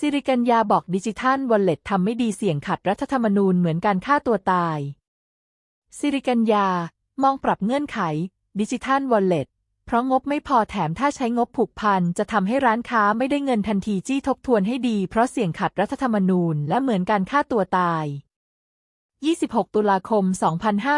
สิริกัญญาบอกดิจิทัลวอลเล็ตทำไม่ดีเสี่ยงขัดรัฐธรรมนูญเหมือนการฆ่าตัวตาย สิริกัญญามองปรับเงื่อนไข ดิจิทัลวอลเล็ตเพราะงบไม่พอแถมถ้าใช้งบผูกพัน จะทำให้ร้านค้าไม่ได้เงินทันทีจี้ทบทวนให้ดี เพราะเสี่ยงขัดรัฐธรรมนูญและเหมือนการฆ่าตัวตาย 26 ตุลาคม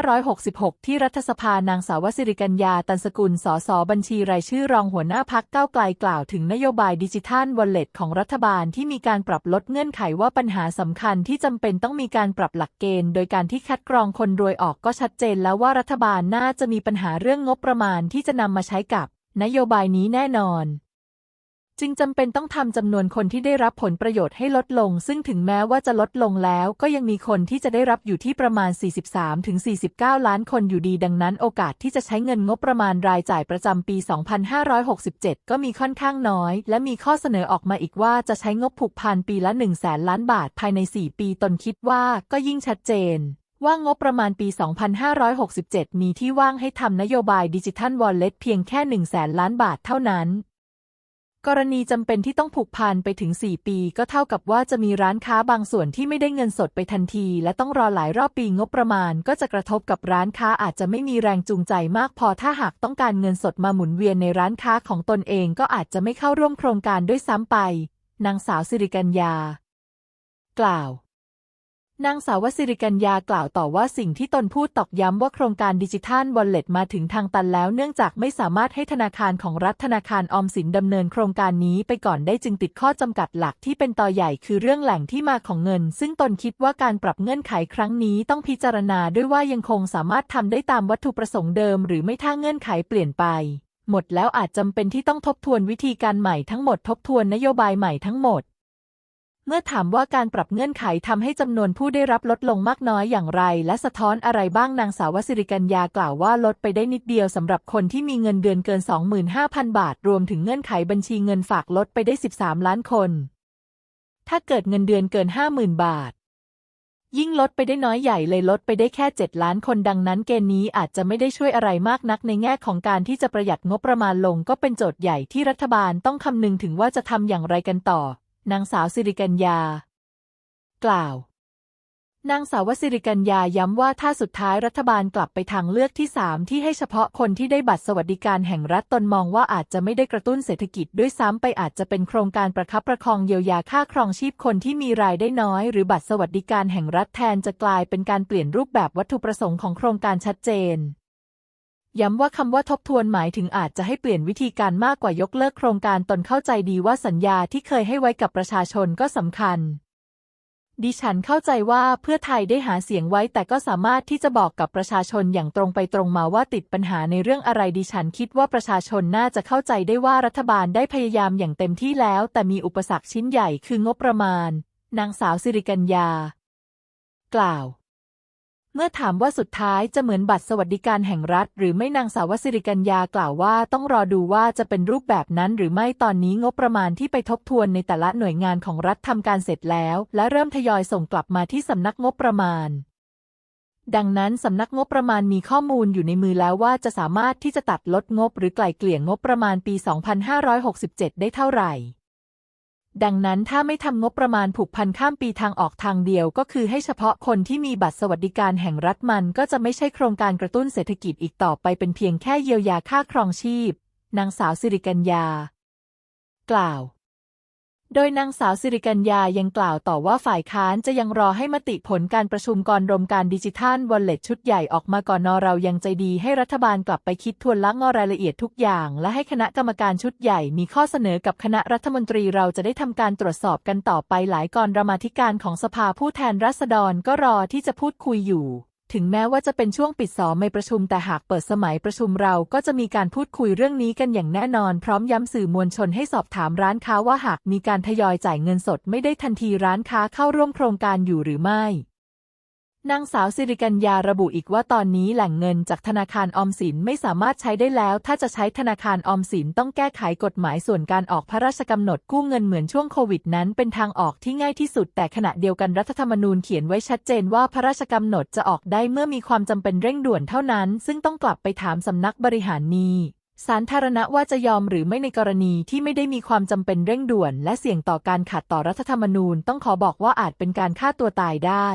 2566 ที่รัฐสภานางสาวสิริกัญญา ตันสกุล สส บัญชีรายชื่อรองหัวหน้าพักเก้าวไกลกล่าวถึงนโยบายดิจิทัลวอลเล็ตของรัฐบาลที่มีการปรับลดเงื่อนไขว่าปัญหาสำคัญที่จำเป็นต้องมีการปรับหลักเกณฑ์ โดยการที่คัดกรองคนรวยออกก็ชัดเจนแล้วว่ารัฐบาลน่าจะมีปัญหาเรื่องงบประมาณที่จะนำมาใช้กับ นโยบายนี้แน่นอน จึงจำเป็นต้องทำจำนวนคนที่ได้รับผลประโยชน์ให้ลดลง ซึ่งถึงแม้ว่าจะลดลงแล้ว ก็ยังมีคนที่จะได้รับอยู่ที่ประมาณ 43-49 ล้านคนอยู่ดี ดังนั้น โอกาสที่จะใช้เงินงบประมาณรายจ่ายประจำปี 2567 ก็มีค่อนข้างน้อย และมีข้อเสนอออกมาอีกว่าจะใช้งบผูกพันปีละ1 0 0 0 0แสนล้านบาทภายใน 4 ปีตนคิดว่าก็ยิ่งชัดเจนว่างบประมาณปี 2567 มีที่ว่างให้ทำนโยบายดิจิทัลวอลเล็ตเพียงแค่ 1 0 0 0 0แสนล้านบาทเท่านั้น กรณีจำเป็นที่ต้องผูกพันไปถึง 4 ปี ก็เท่ากับว่าจะมีร้านค้าบางส่วนที่ไม่ได้เงินสดไปทันที และต้องรอหลายรอบปีงบประมาณ ก็จะกระทบกับร้านค้าอาจจะไม่มีแรงจูงใจมากพอถ้าหากต้องการเงินสดมาหมุนเวียนในร้านค้าของตนเองก็อาจจะไม่เข้าร่วมโครงการด้วยซ้ำไป นางสาวสิริกัญญา กล่าว นางสาววสิริกัญญากล่าวต่อว่าสิ่งที่ตนพูดตอกย้ำว่าโครงการดิจิทัลวอลเล็ตมาถึงทางตันแล้ว เนื่องจากไม่สามารถให้ธนาคารของรัฐธนาคารออมสินดำเนินโครงการนี้ไปก่อนได้จึงติดข้อจำกัดหลักที่เป็นต่อใหญ่คือเรื่องแหล่งที่มาของเงิน ซึ่งตนคิดว่าการปรับเงื่อนไขครั้งนี้ต้องพิจารณาด้วยว่ายังคงสามารถทำได้ตามวัตถุประสงค์เดิม หรือไม่ถ้าเงื่อนไขเปลี่ยนไป หมดแล้วอาจจำเป็นที่ต้องทบทวนวิธีการใหม่ทั้งหมดทบทวนนโยบายใหม่ทั้งหมด เมื่อถามว่าการปรับเงื่อนไขทำให้จำนวนผู้ได้รับลดลงมากน้อยอย่างไร และสะท้อนอะไรบ้างนางสาววสิริกัญญากล่าวว่าลดไปได้นิดเดียวสำหรับคนที่มีเงินเดือนเกิน 25,000 บาท รวมถึงเงื่อนไขบัญชีเงินฝากลดไปได้ 13 ล้านคน ถ้าเกิดเงินเดือนเกิน 50,000 บาท ยิ่งลดไปได้น้อยใหญ่เลยลดไปได้แค่ 7 ล้านคนดังนั้นเกณฑ์นี้อาจจะไม่ได้ช่วยอะไรมากนักในแง่ของการที่จะประหยัดงบประมาณลงก็เป็นโจทย์ใหญ่ที่รัฐบาลต้องคำนึงถึงว่าจะทำอย่างไรกันต่อ นางสาวสิริกัญญา กล่าว นางสาววสิริกัญญาย้ำว่าถ้าสุดท้ายรัฐบาลกลับไปทางเลือกที่3ที่ให้เฉพาะคนที่ได้บัตรสวัสดิการแห่งรัฐตนมองว่าอาจจะไม่ได้กระตุ้นเศรษฐกิจด้วยซ้ำไปอาจจะเป็นโครงการประคับประคองเยียวยาค่าครองชีพคนที่มีรายได้น้อย หรือบัตรสวัสดิการแห่งรัฐแทนจะกลายเป็นการเปลี่ยนรูปแบบวัตถุประสงค์ของโครงการชัดเจน ย้ำว่าคำว่าทบทวนหมายถึงอาจจะให้เปลี่ยนวิธีการมากกว่ายกเลิกโครงการตนเข้าใจดีว่าสัญญาที่เคยให้ไว้กับประชาชนก็สำคัญ ดิฉันเข้าใจว่าเพื่อไทยได้หาเสียงไว้แต่ก็สามารถที่จะบอกกับประชาชนอย่างตรงไปตรงมาว่าติดปัญหาในเรื่องอะไรดิฉันคิดว่าประชาชนน่าจะเข้าใจได้ว่ารัฐบาลได้พยายามอย่างเต็มที่แล้ว แต่มีอุปสรรคชิ้นใหญ่คืองบประมาณ นางสาวสิริกัญญา กล่าว เมื่อถามว่าสุดท้ายจะเหมือนบัตรสวัสดิการแห่งรัฐ หรือไม่นางสาวสิริกัญญากล่าวว่าต้องรอดูว่าจะเป็นรูปแบบนั้นหรือไม่ตอนนี้งบประมาณที่ไปทบทวนในแต่ละหน่วยงานของรัฐทำการเสร็จแล้ว และเริ่มทยอยส่งกลับมาที่สำนักงบประมาณ ดังนั้นสำนักงบประมาณมีข้อมูลอยู่ในมือแล้วว่าจะสามารถที่จะตัดลดงบหรือไกล่เกลี่ยงบประมาณปี 2567 ได้เท่าไหร่ ดังนั้นถ้าไม่ทำงบประมาณผูกพันข้ามปีทางออกทางเดียว ก็คือให้เฉพาะคนที่มีบัตรสวัสดิการแห่งรัฐมันก็จะไม่ใช่โครงการกระตุ้นเศรษฐกิจอีกต่อไปเป็นเพียงแค่เยียวยาค่าครองชีพ นางสาวสิริกัญญา กล่าว โดยนางสาวสิริกัญญายังกล่าวต่อว่าฝ่ายค้านจะยังรอให้มติผลการประชุมกรรมการดิจิทัลวอลเล็ตชุดใหญ่ออกมาก่อนนอเรายังใจดีให้รัฐบาลกลับไปคิดทวนละงอรายละเอียดทุกอย่าง และให้คณะกรรมการชุดใหญ่มีข้อเสนอกับคณะรัฐมนตรีเราจะได้ทำการตรวจสอบกันต่อไปหลายกรมาธิการของสภาผู้แทนราษฎรก็รอที่จะพูดคุยอยู่ ถึงแม้ว่าจะเป็นช่วงปิดสอบในประชุมแต่หากเปิดสมัยประชุมเราก็จะมีการพูดคุยเรื่องนี้กันอย่างแน่นอน พร้อมย้ำสื่อมวลชนให้สอบถามร้านค้าว่าหากมีการทยอยจ่ายเงินสดไม่ได้ทันทีร้านค้าเข้าร่วมโครงการอยู่หรือไม่ นางสาวสิริกัญญาระบุอีกว่าตอนนี้แหล่งเงินจากธนาคารออมสินไม่สามารถใช้ได้แล้ว ถ้าจะใช้ธนาคารออมสินต้องแก้ไขกฎหมายส่วนการออกพระราชกำหนดกู้เงินเหมือนช่วงโควิดนั้น เป็นทางออกที่ง่ายที่สุด แต่ขณะเดียวกันรัฐธรรมนูญเขียนไว้ชัดเจนว่าพระราชกำหนดจะออกได้เมื่อมีความจำเป็นเร่งด่วนเท่านั้น ซึ่งต้องกลับไปถามสำนักบริหารนี้สาธารณะว่าจะยอมหรือไม่ในกรณีที่ไม่ได้มีความจำเป็นเร่งด่วน และเสี่ยงต่อการขัดต่อรัฐธรรมนูญต้องขอบอกว่าอาจเป็นการฆ่าตัวตายได้